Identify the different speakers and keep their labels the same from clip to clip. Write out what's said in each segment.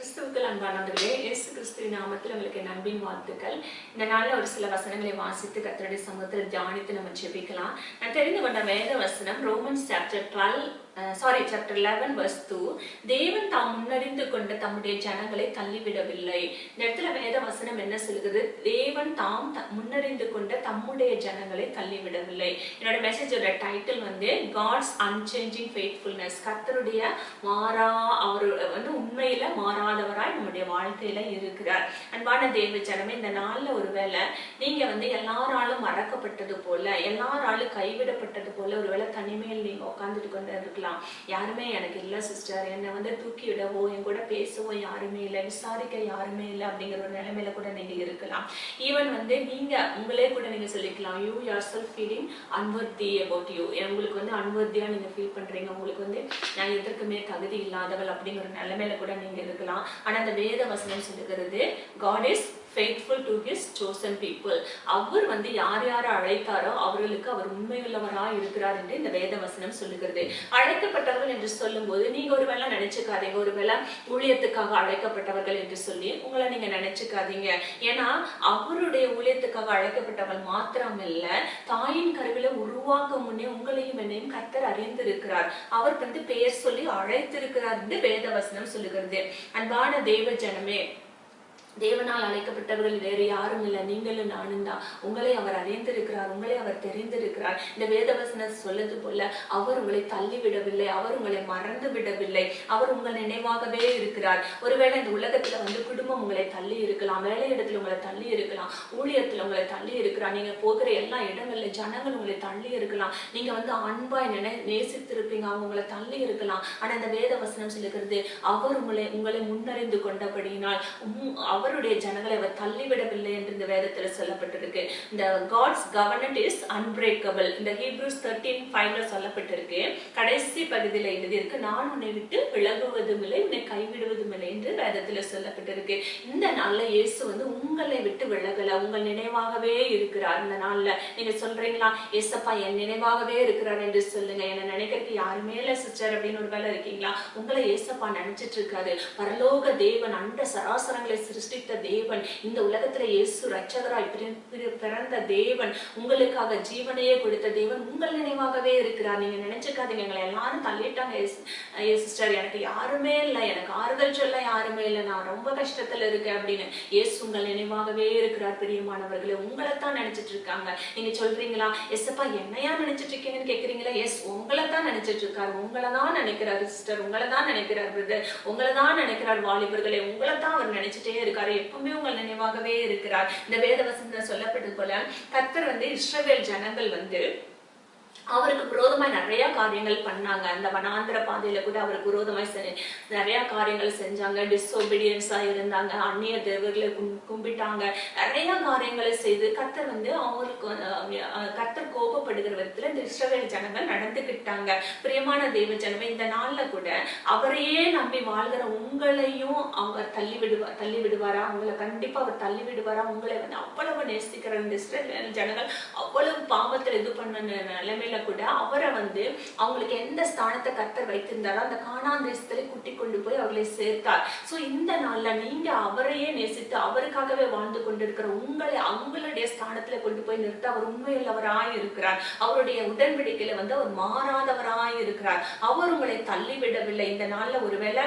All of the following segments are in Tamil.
Speaker 1: கிறிஸ்துவுக்கள் அன்பானவர்களே இயேசு கிறிஸ்துவின் நாமத்தில் உங்களுக்கு நண்பின் வாழ்த்துக்கள். இந்த நாளில் ஒரு சில வசனங்களை வாசித்து கத்தருடைய சமூகத்தில் தியானித்து நம்ம ஜெபிக்கலாம். நான் தெரிந்து கொண்ட வேத வசனம் Romans chapter twelve sorry chapter eleven verse two தேவன் தாம் முன்னறிந்து கொண்ட தம்முடைய ஜனங்களை தள்ளிவிடவில்லை. இந்த இடத்துல வேத வசனம் என்ன சொல்லுகிறது? தேவன் தாம் த- முன்னறிந்து கொண்ட தம்முடைய ஜனங்களை தள்ளிவிடவில்லை. என்னோட மெசேஜோட டைட்டில் வந்து காட்ஸ் அன்சேஞ்சிங் ஃபெய்த்ஃபுல்னஸ் கர்த்தருடைய மாறா அவர் வந்து உண்மையில மாறாதவராய் நம்முடைய வாழ்க்கையில இருக்கிறார். அன்பான தேவ ஜனமே இந்த நாளில் ஒருவேளை நீங்க வந்து எல்லாராலும் மறக்கப்பட்டது போல எல்லாராலும் கைவிடப்பட்டது போல ஒருவேளை தனிமையில் நீங்க உட்காந்துட்டு கொண்டு இருக்கலாம் யாருமே எனக்கு இல்லை சிஸ்டர் என்னை வந்து தூக்கி விடவோ என் கூட பேசவோ யாருமே இல்லை விசாரிக்க யாருமே இல்லை அப்படிங்கிற ஒரு நிலைமையில கூட நீங்க இருக்கலாம். ஈவன் வந்து நீங்க உங்களே கூட நீங்க சொல்லிக்கலாம். You yourself feeling unworthy about you உங்களுக்கு வந்து அன்வர்த்தியா நீங்க ஃபீல் பண்றீங்க. உங்களுக்கு வந்து நான் எதற்குமே தகுதி இல்லாதவள் அப்படிங்கிற ஒரு நிலைமையில கூட நீங்க இருக்கலாம். ஆனா அந்த வேத வசனம் சொல்லுகிறது God is faithful to his chosen people அவர் வந்து யார் யாரை அழைத்தாரோ அவர்களுக்கு அவர் உண்மையுள்ளவராக இருக்கிறார் என்று இந்த வேத வசனம் சொல்லுகிறது. அழைக்கப்பட்டவர்கள் என்று சொல்லும்போது நீங்க ஒருவேளை நினைச்சுக்காதீங்க. ஒருவேளை ஊழியத்துக்காக அழைக்கப்பட்டவர்கள் என்று சொல்லி உங்களை நீங்க நினைச்சுக்காதீங்க. ஏன்னா அவருடைய ஊழியத்துக்காக அழைக்கப்பட்டவர்கள் மாத்திரமல்ல தாயின் கருவில உருவாக்க முன்னே உங்களையும் என்னையும் கர்த்தர் அறிந்திருக்கிறார். அவர் வந்து பெயர் சொல்லி அழைத்திருக்கிறார் என்று வேத வசனம் சொல்லுகிறது. அன்பான தெய்வ ஜனமே தேவனால் அழைக்கப்பட்டவர்கள் வேறு யாரும் இல்லை. நீங்களும் நானும் தான். உங்களை அவர் அறிந்திருக்கிறார் உங்களை அவர் தெரிந்திருக்கிறார். இந்த வேதவசனம் சொல்லது போல அவர் உங்களை தள்ளிவிடவில்லை அவர் உங்களை மறந்து விடவில்லை அவர் உங்கள் நினைவாகவே இருக்கிறார். ஒருவேளை இந்த உலகத்துல வந்து குடும்பம் உங்களை தள்ளி இருக்கலாம் வேலை இடத்துல உங்களை தள்ளி இருக்கலாம் ஊழியத்துல உங்களை தள்ளி இருக்கலாம் நீங்க போகிற எல்லா இடங்கள்ல ஜனங்கள் உங்களை தள்ளி இருக்கலாம். நீங்க வந்து அன்பாய் நினை நேசித்திருப்பீங்க அவங்க உங்களை தள்ளி இருக்கலாம். ஆனா இந்த வேதவசனம் சொல்லுகிறது அவர் உங்களை உங்களை முன்னறிந்து கொண்டபடியினால் உம் அவருடைய ஜனங்களை அவர் தள்ளிவிடவில்லை என்று இந்த வேதத்தில் சொல்லப்பட்டிருக்கு. இந்த காட்ஸ் கவர்னட் இஸ் அன்பிரேக்கபிள் இந்த ஹீப்ரூஸ் தேர்ட்டீன் ஃபைவ்ல சொல்லப்பட்டிருக்கு. கடைசி பகுதியில எழுதியிருக்கு நான் உன்னை விட்டு விலகுவதும் இல்லை உன்னை கைவிடுவதும் இல்லை என்று வேதத்தில் சொல்லப்பட்டிருக்கு. இந்த நாள்ல இயேசு வந்து உங்களை விட்டு விலகல உங்கள் நினைவாகவே இருக்கிறார் இந்த நாள்ல. நீங்க சொல்றீங்களா? ஏசப்பா என் நினைவாகவே இருக்கிறார் என்று சொல்லுங்க. என்னை நினைக்கிறதுக்கு யாருமே இல்ல சிஸ்டர் அப்படின்னு ஒரு வேலை இருக்கீங்களா? உங்களை ஏசப்பா நினைச்சிட்டு இருக்காரு. பரலோக தேவன் அண்ட சராசரங்களை சிருஷ்டித்த தேவன். இந்த உலகத்துல இயேசு ரட்சகராய் பிற- பிற- பிறந்த தேவன். உங்களுக்காக ஜீவனையே கொடுத்த தேவன் உங்கள் நினைவாகவே இருக்கிறார். நீங்க நினைச்சுக்காதீங்க. எங்களை எல்லாரும் தள்ளிட்டாங்க. சிஸ்டர் எனக்கு யாருமே இல்லை. எனக்கு ஆறுதல் சொல்ல யாருமே இல்லை. நான் ரொம்ப கஷ்டத்துல இருக்கேன் அப்படின்னு இயேசு உங்கள் நினைவாகவே இருக்கிறார். பிரியமானவர்களே உங்களைத்தான் நினைச்சிட்டு இருக்காங்க நீங்க சொல்றீங்களா? எஸ்ப்பா என்னையா நினைச்சிட்டு இருக்கீங்கன்னு கேக்குறீங்களா? எஸ் உங்களை தான் நினைச்சிட்டு இருக்காரு உங்களை தான் நினைக்கிறாரு சிஸ்டர். உங்களை தான் நினைக்கிறார் பிரதர். உங்களை தான் நினைக்கிறார் வாலிபர்களே. உங்களை தான் அவர் நினைச்சிட்டே இருக்காரு. எப்பவுமே உங்கள் நினைவாகவே இருக்கிறார். இந்த வேத வசனத்துல சொல்லப்பட்டது போல கத்தர் வந்து இஸ்ரவேல் ஜனங்கள் வந்து அவருக்கு விரோதமாய் நிறைய காரியங்கள் பண்ணாங்க. அந்த வனாந்திர பாதையில கூட அவருக்கு விரோதமாய் நிறைய காரியங்கள் செஞ்சாங்க. டிஸ்ஒபீடியன்ஸா இருந்தாங்க. அந்நிய தேவர்களை கும்- கும்பிட்டாங்க. நிறைய காரியங்களை செய்து கத்தர் வந்து அவங்களுக்கு வந்து, கோபப்படுகிற விதத்துல இந்த இஸ்ரவேல் ஜனங்கள் நடந்துக்கிட்டாங்க பிரியமான தெய்வ ஜனமே இந்த நாள்ல கூட அவரையே நம்பி வாழ்கிற உங்களையும் அவர் தள்ளி விடுவார் தள்ளி விடுவாரா? உங்களை கண்டிப்பா அவர் தள்ளி விடுவாரா? உங்களை வந்து அவ்வளவு நேசிக்கிற இந்த இஸ்ரவேல் ஜனங்கள் அவ்வளவு பாவத்துல இது பண்ண நிலைமையில நிலைமையில கூட அவரை வந்து அவங்களுக்கு எந்த ஸ்தானத்தை கர்த்தர் வைத்திருந்தாரோ அந்த காணான் குட்டி கொண்டு போய் அவர்களை சேர்த்தார். சோ இந்த நாள்ல நீங்க அவரையே நேசித்து அவருக்காகவே வாழ்ந்து கொண்டிருக்கிற உங்களை அவங்களுடைய ஸ்தானத்துல கொண்டு போய் நிறுத்த அவர் உண்மையுள்ளவராய் இருக்கிறார். அவருடைய உடன்படிக்கையில வந்து அவர் மாறாதவராய் இருக்கிறார். அவர் உங்களை தள்ளிவிடவில்லை. இந்த நாள்ல ஒருவேளை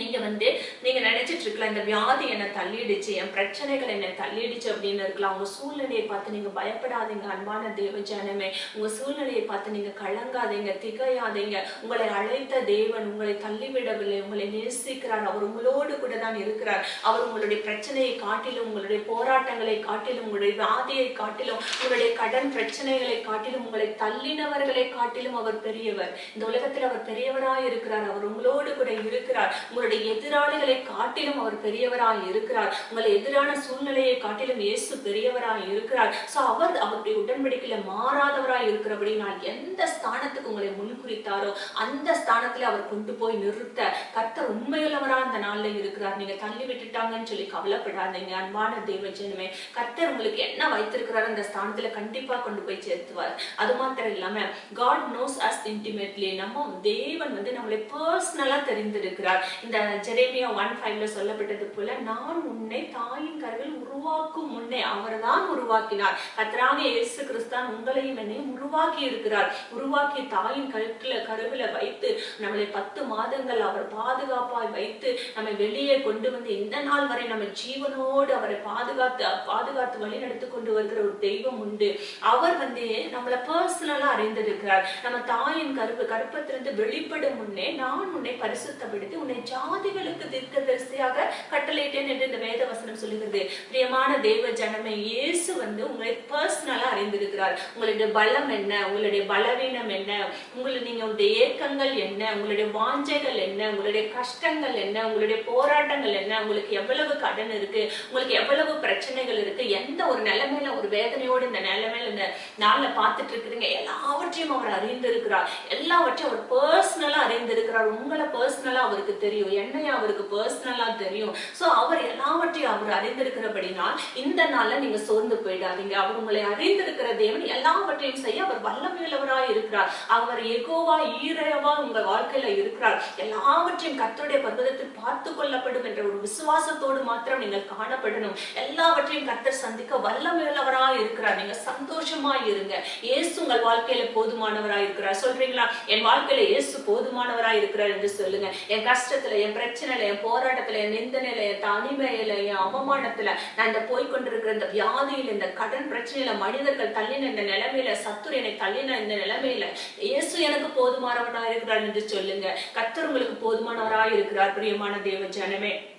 Speaker 1: நீங்க வந்து நீங்க நினைச்சிட்டு இருக்கலாம் இந்த வியாதி என்னை தள்ளிடுச்சு என் பிரச்சனைகள் என்னை தள்ளிடுச்சு அப்படின்னு இருக்கலாம். உங்க சூழ்நிலையை பார்த்து நீங்க பயப்படாதீங்க அன்பான தேவ ஜனமே. உங்க சூழ்நிலையை பார்த்து நீங்க கலங்காதீங்க திகையாதீங்க. உங்களை அழைத்த தேவன் உங்களை தள்ளிவிடவில்லை. உங்களை நேசிக்கிறார். அவர் உங்களோடு கூட தான் இருக்கிறார். அவர் உங்களுடைய பிரச்சனையை காட்டிலும் உங்களுடைய போராட்டங்களை காட்டிலும் உங்களுடைய வியாதியை காட்டிலும் உங்களுடைய கடன் பிரச்சனைகளை காட்டிலும் உங்களை தள்ளினவர்களை காட்டிலும் அவர் பெரியவர். இந்த உலகத்தில் அவர் பெரியவராய் இருக்கிறார் அவர் உங்களோடு கூட இருக்கிறார். உங்களுடைய எதிராளிகளை காட்டிலும் அவர் பெரியவராய் இருக்கிறார். உங்களை எதிரான சூழ்நிலையை காட்டிலும் இயேசு பெரியவராய் இருக்கிறார். சோ அவர் அவருடைய உடன்படிக்கையில மாறாதவராய் இருக்கிறபடினால் எந்த ஸ்தானத்துக்கு உங்களை முன்குறித்தாரோ அந்த ஸ்தானத்துல அவர் கொண்டு போய் நிறுத்த கர்த்தர் உண்மையுள்ளவரா அந்த நாள்ல இருக்கிறார். நீங்க தள்ளி விட்டுட்டாங்கன்னு சொல்லி கவலைப்படாதீங்க. அன்பான தேவ ஜனமே கர்த்தர் உங்களுக்கு என்ன வைத்திருக்கிறார் அந்த ஸ்தானத்துல கண்டிப்பா கொண்டு போய் சேர்த்துவார். அது மாத்திரம் இல்லாம காட் நோஸ் அஸ் இன்டிமேட்லி நம்ம தேவன் வந்து நம்மளை பர்சனலா தெரிந்திருக்கிறார். இந்த ஜெரேமியா ஒன் ஃபைவ்ல சொல்லப்பட்டது போல நான் உன்னை தாயின் கருவில் உருவாக்கும் முன்னே அவர்தான் உருவாக்கினார். கத்தராக இயேசு கிறிஸ்தான் உங்களையும் என்னையும் உருவாக்கி இருக்கிறார் உருவாக்கி தாயின் கருத்துல கருவில வைத்து நம்மளை பத்து மாதங்கள் அவர் பாதுகாப்பாய் வைத்து நம்மை வெளியே கொண்டு வந்து இந்த நாள் வரை நம்ம ஜீவனோடு அவரை பாதுகாத்து பாதுகாத்து வழி நடத்தி கொண்டு வருகிற ஒரு தெய்வம் உண்டு. அவர் வந்து நம்மளை பர்சனலா அறிந்திருக்கிறார். நம்ம தாயின் கருப்பு கருப்பத்திலிருந்து வெளிப்படும் முன்னே நான் உன்னை பரிசுத்தப்படுத்தி உன்னை ஜாதிகளுக்கு தீர்க்கதரிசியாக கட்டளையிட்டேன் என்று இந்த வேத வசனம் சொல்லுகிறது. பிரியமான தேவ ஜனமே இயேசு வந்து உங்களை பர்சனலா அறிந்திருக்கிறார். உங்களுடைய பலம் என்ன? உங்களுடைய பலவீனம் என்ன? உங்களை உங்களுடைய ஏக்கங்கள் என்ன? உங்களுடைய வாஞ்சைகள் என்ன? உங்களுடைய கஷ்டங்கள் என்ன? உங்களுடைய போராட்டங்கள் என்ன? உங்களுக்கு எவ்வளவு கடன் இருக்கு? உங்களுக்கு எவ்வளவு பிரச்சனைகள் இருக்கு? எந்த ஒரு நிலைமையில ஒரு வேதனையோடு இந்த நிலைமையில இந்த நாள்ல பார்த்துட்டு இருக்கிறீங்க எல்லாவற்றையும் அவர் அறிந்திருக்கிறார். எல்லாவற்றையும் அவர் பர்சனலா அறிந்திருக்கிறார். உங்களை பர்சனலா அவருக்கு தெரியும். என்னையும் அவருக்கு பர்சனலா தெரியும்? சோ அவர் எல்லாவற்றையும் அவர் அறிந்திருக்கிறபடினால் இந்த நாள்ல நீங்க சோர்ந்து போயிடாதீங்க. அவர் உங்களை அறிந்திருக்கிற தேவன் எல்லாவற்றையும் செய்ய அவர் வல்லமையுள்ளவராய் இருக்கிறார். அவர் எகோவா ஈரையவா உங்க வாழ்க்கையில இருக்கிறார். எல்லாவற்றையும் கத்தருடைய பர்வதத்தில் பார்த்து கொள்ளப்படும் என்ற ஒரு விசுவாசத்தோடு மாத்திரம் நீங்கள் காணப்படணும். எல்லாவற்றையும் கத்தர் சந்திக்க வல்லமையுள்ளவராய் இருக்கிறார். நீங்க சந்தோஷமா இருங்க. இயேசு உங்கள் வாழ்க்கையில போதுமானவராய் இருக்கிறார். சொல்றீங்களா? என் வாழ்க்கையில இயேசு போதுமானவராய் இருக்கிறார் என்று சொல்லுங்க. என் கஷ்டத்துல என் பிரச்சனையில என் போராட்டத்துல என் நிந்தனையில என் தனிமையில என் அவமானத்துல நான் இந்த போய்கொண்டிருக்கிற இந்த வியாதியில இந்த கடன் பிரச்சனையில மனிதர்கள் தள்ளின இந்த நிலைமையில சத்துரு என்னை தள்ளின இந்த நிலைமையில இயேசு எனக்கு போதுமானவனாக இருக்கிறார் என்று சொல்லுங்க. கத்தர் உங்களுக்கு போதுமானவராய் இருக்கிறார் பிரியமான தேவ ஜனமே.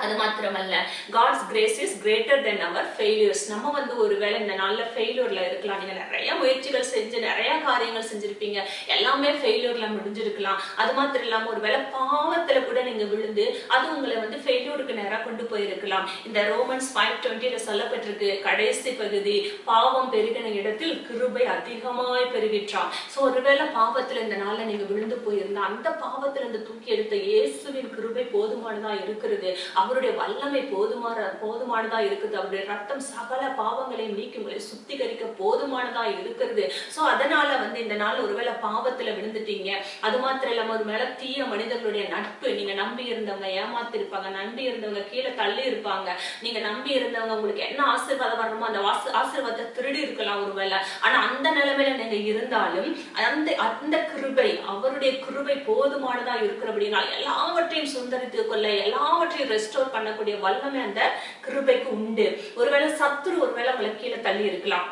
Speaker 1: அது மாத்திரமல்ல. God's grace is greater than our failures நம்ம வந்து ஒருவேளை இந்த நாள்ல ஃபெயிலியூரில் இருக்கலாம். நீங்க நிறைய முயற்சிகள் செஞ்சு நிறைய காரியங்கள் செஞ்சுருப்பீங்க. எல்லாமே ஃபெயிலியூரில் முடிஞ்சிருக்கலாம். அது மாத்திரம் இல்லாம ஒருவேளை பாவத்துல கூட நீங்க விழுந்து அது உங்களை வந்து ஃபெயிலியூருக்கு நேரா கொண்டு போயிருக்கலாம். இந்த ரோமன்ஸ் ஃபைவ் டுவெண்ட்டில சொல்லப்பட்டிருக்கு கடைசி பகுதி பாவம் பெருகின இடத்தில் கிருபை அதிகமாய் பெருகிற்றாம் சோ ஒருவேளை பாவத்துல இந்த நாள்ல நீங்க விழுந்து போயிருந்தா அந்த பாவத்திலிருந்து தூக்கி எடுத்த இயேசுவின் கிருபை போதுமானதாக இருக்கிறது. அவருடைய வல்லமை போதுமான போதுமானதா இருக்குது அவருடைய ரத்தம் சகல பாவங்களையும் நீக்கி சுத்திகரிக்க போதுமானதா இருக்கிறது. சோ அதனால வந்து இந்த நாள் ஒருவேளை பாவத்துல விழுந்துட்டீங்க. அது மாத்திரம் இல்லாம ஒரு மேல தீய மனிதர்களுடைய நட்பு நீங்க நம்பி இருந்தவங்க ஏமாத்திருப்பாங்க நம்பி இருந்தவங்க கீழே தள்ளி இருப்பாங்க. நீங்க நம்பி இருந்தவங்க உங்களுக்கு என்ன ஆசீர்வாதம் வரணுமோ அந்த ஆசீர்வாதத்தை திருடி இருக்கலாம் ஒருவேளை. ஆனா அந்த நிலைமையில நீங்க இருந்தாலும் அந்த அந்த கிருபை அவருடைய கிருபை போதுமானதா இருக்கிறபடினால் எல்லாவற்றையும் சுந்தரித்து கொள்ள எல்லாவற்றையும் ரெஸ்டோர் பண்ணக்கூடிய வல்லமை அந்த கிருபைக்கு உண்டு. ஒருவேளை சத்துரு ஒருவேளை உங்களை கீழே தள்ளி இருக்கலாம்.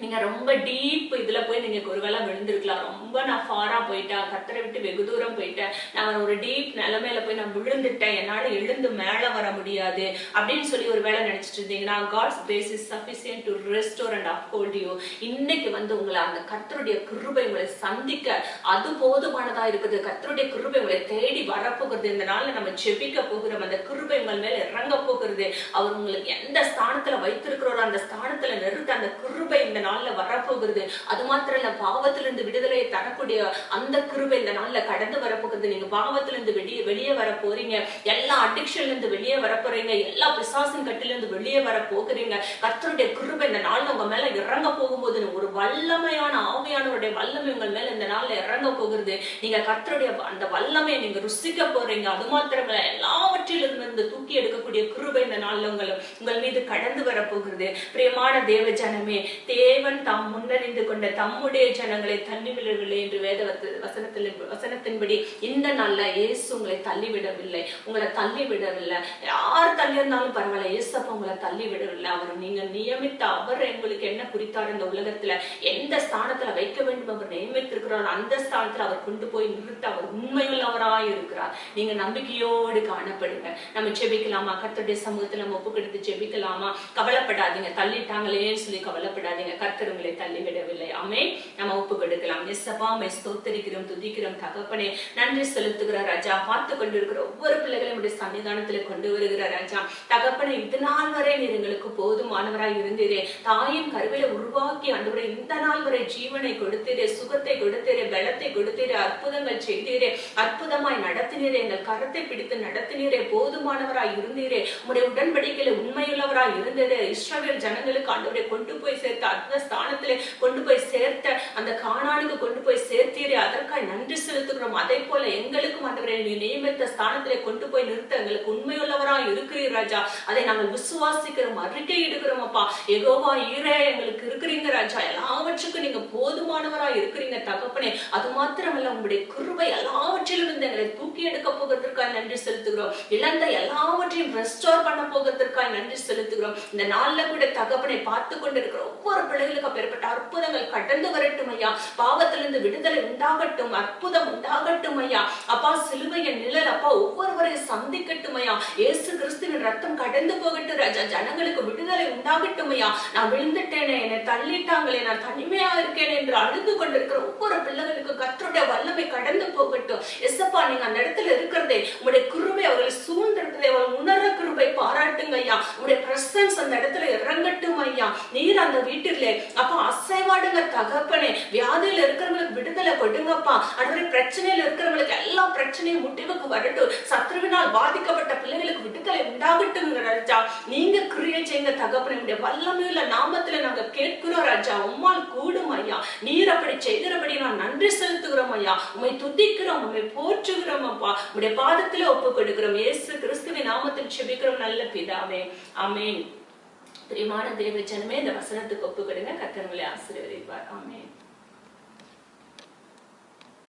Speaker 1: நீங்க ரொம்ப டீப் இதுல போய் நீங்க ஒருவேளை விழுந்திருக்கலாம். ரொம்ப நான் ஃபாரா போயிட்டேன். கத்தரை விட்டு வெகு தூரம் போயிட்டேன். நான் ஒரு டீப் நிலைமையில போய் நான் விழுந்துட்டேன். என்னால எழுந்து மேல வர முடியாது அப்படின்னு சொல்லி ஒரு வேலை நினைச்சிட்டு இருந்தீங்கன்னா God's basis is to restore and uphold you இன்னைக்கு வந்து உங்களை அந்த கத்தருடைய கிருபை உங்களை சந்திக்க அது போதுமானதா இருக்குது. கத்தருடைய கிருபை உங்களை தேடி வரப்போகிறது. இந்த நாள்ல நம்ம ஜெபிக்க போகிறோம் அந்த கிருபை உங்கள் மேல இறங்க போகிறது. அவர் உங்களுக்கு எந்த ஸ்தானத்துல வைத்திருக்கிறோரோ அந்த ஸ்தானத்துல நிறுத்த அந்த கிருபை இந்த நாள்ல வரப்போகிறது அது மாத்திரம் இல்ல பாவத்திலிருந்து விடுதலையை தரக்கூடிய அந்த கிருபை இந்த நாள்ல கடந்து வரப்போகிறது நீங்க பாவத்திலிருந்து வெளியே வெளியே வர போறீங்க எல்லா அடிக்ஷன்ல இருந்து வெளியே வர போறீங்க எல்லா பிசாசின் கட்டிலிருந்து வெளியே வர போகிறீங்க கர்த்தருடைய கிருபை இந்த நாள்ல உங்க மேல இறங்க போகும்போது ஒரு வல்லமையான ஆவியானவருடைய வல்லமை உங்கள் மேல இந்த நாள்ல இறங்க போகிறது. நீங்க கர்த்தருடைய அந்த வல்லமையை நீங்க ருசிக்க போறீங்க. அது மாத்திரமல்ல எல்லாவற்றிலிருந்து இருந்து தூக்கி எடுக்கக்கூடிய கிருபை இந்த நாள்ல உங்களை உங்கள் மீது கடந்து வர போகிறது பிரியமான தேவ ஜனமே தேவன் தாம் முன்னறிந்து கொண்ட தம்முடைய ஜனங்களை தள்ளிவிடவில்லை என்று வேத வசனத்தில் வசனத்தின்படி இந்த நாள்ல இயேசு உங்களை தள்ளிவிடவில்லை. உங்களை தள்ளிவிடவில்லை. யார் தள்ளி இருந்தாலும் பரவாயில்ல. இயேசப்ப உங்களை தள்ளி விடவில்லை அவர் நீங்க நியமித்த அவர் உங்களுக்கு என்ன குறித்தார் இந்த உலகத்துல? எந்த ஸ்தானத்துல வைக்க வேண்டும் அவர் நியமித்திருக்கிறார்? அந்த ஸ்தானத்துல அவர் கொண்டு போய் நிறுத்த அவர் உண்மையுள்ளவராய் இருக்கிறார். நீங்க நம்பிக்கையோடு காணப்படுங்க. நம்ம ஜெபிக்கலாமா? கர்த்தருடைய சமூகத்துல நம்ம ஒப்பு கொடுத்து ஜெபிக்கலாமா? கவலைப்படாதீங்க. தள்ளிட்டாங்களேன்னு சொல்லி கவலைப்படாதீங்க. கர்த்தர் உங்களை தள்ளிவிடவில்லை. அமே நம்ம ஒப்பு கொடுக்கலாம். எஸ்ஸப்பா மை ஸ்தோத்தரிக்கிறோம் துதிக்கிறோம் தகப்பனே. நன்றி செலுத்துகிற ராஜா. பார்த்து கொண்டிருக்கிற ஒவ்வொரு பிள்ளைகளையும் உடைய சன்னிதானத்துல கொண்டு வருகிற ராஜா. தகப்பனே இது நாள் வரை நீர் எங்களுக்கு போதுமானவராய் இருந்தீரே. தாயின் கருவில உருவாக்கி அன்றுவரை இந்த நாள் வரை ஜீவனை கொடுத்தீரே சுகத்தை கொடுத்தீரே பலத்தை கொடுத்தீரே அற்புதங்கள் செய்தீரே அற்புதமாய் நடத்தினீரே எங்கள் கரத்தை பிடித்து நடத்தினீரே போதுமானவராய் இருந்தீரே. உடைய உடன்படிக்கையில உண்மையுள்ளவராய் இருந்ததே இஸ்ரவேல் ஜனங்களுக்கு ஆண்டவரை கொண்டு போய் சேர்த்த அந்த ஸ்தானத்திலே கொண்டு போய் சேர்த்த அந்த காணானுக்கு கொண்டு போய் சேர்த்தீரே அதற்காக நன்றி செலுத்துகிறோம். அதே போல எங்களுக்கும் ஆண்டவரே நீ நியமித்த ஸ்தானத்திலே கொண்டு போய் நிறுத்த எங்களுக்கு உண்மையுள்ளவரா இருக்கிறீர் ராஜா. அதை நாங்கள் விசுவாசிக்கிறோம் அறிக்கை இடுகிறோம் அப்பா. எகோவா ஈரே எங்களுக்கு இருக்கிறீங்க ராஜா. எல்லாவற்றுக்கும் நீங்க போதுமானவரா இருக்கிறீங்க தகப்பனே. அது மாத்திரமல்ல உங்களுடைய குருவை எல்லாவற்றிலும் இருந்து எங்களை தூக்கி எடுக்க போகிறதற்காக நன்றி செலுத்துகிறோம். இழந்த எல்லாவற்றையும் ரெஸ்டோர் பண்ண போகிறதற்காக நன்றி செலுத்துகிறோம். இந்த நாள்ல கூட தகப்பனை பார்த்து கொண்டிருக்கிற ஒவ்வொரு பிள்ளை அற்புதங்கள் கடந்து வரட்டும் ஐயா. பாவத்திலிருந்து விடுதலை உண்டாகட்டும் அற்புதம் உண்டாகட்டும் ஐயா. அப்பா சிலுவையின் நிழல் அப்பா ஒவ்வொருவரையும் சந்திக்கட்டும் ஐயா. ஏசு கிறிஸ்துவின் ரத்தம் கடந்து போகட்டும் ராஜா. ஜனங்களுக்கு விடுதலை உண்டாகட்டும் ஐயா. நான் விழுந்துட்டேனே என்னை தள்ளிட்டாங்களே நான் தனிமையா இருக்கேனே என்று அழுது கொண்டிருக்கிற ஒவ்வொரு பிள்ளைகளுக்கு கத்தருடைய வல்லமை கடந்து போகட்டும். எஸ்அப்பா நீங்க அந்த இடத்துல இருக்கிறதே உங்களுடைய குருவை அவர்கள் சூழ்ந்திருக்கிறதே அவர்கள் உணர கிருபை பாராட்டுங்க ஐயா. உங்களுடைய பிரசன்ஸ் அந்த இடத்துல இறங்கட்டும் ஐயா. நீர் அந்த வீட்டிலே அப்பா அசைவாடுங்க தகப்பனே வியாதியில இருக்கிறவங்களுக்கு விடுதலை கொடுங்கப்பா. அடுத்த பிரச்சனையில இருக்கிறவங்களுக்கு எல்லா பிரச்சனையும் முடிவுக்கு வரட்டும். சத்ருவினால் பாதிக்கப்பட்ட பிள்ளைகளுக்கு விடுதலை உண்டாகட்டும் ராஜா. நீங்க கிரியை செய்யுங்க தகப்பனுடைய வல்லமையுள்ள நாமத்துல நாங்க கேட்கிறோம் ராஜா. உம்மால் கூடும் ஐயா. நீர் அப்படி செய்கிறபடி நான் நன்றி செலுத்துகிறோம் ஐயா. உண்மை துதிக்கிறோம் உண்மை போற்றுகிறோம் அப்பா. உடைய பாதத்திலே ஒப்பு கொடுக்கிறோம் இயேசு கிறிஸ்துவின் நாமத்தில் செபிக்கிறோம். நல்ல பிதாவே. அமேன் பிரியமான தேவ ஜனமே இந்த வசனத்துக்கு ஒப்பு கொடுங்க கத்தர்களை ஆசீர்வதிப்பார். ஆமே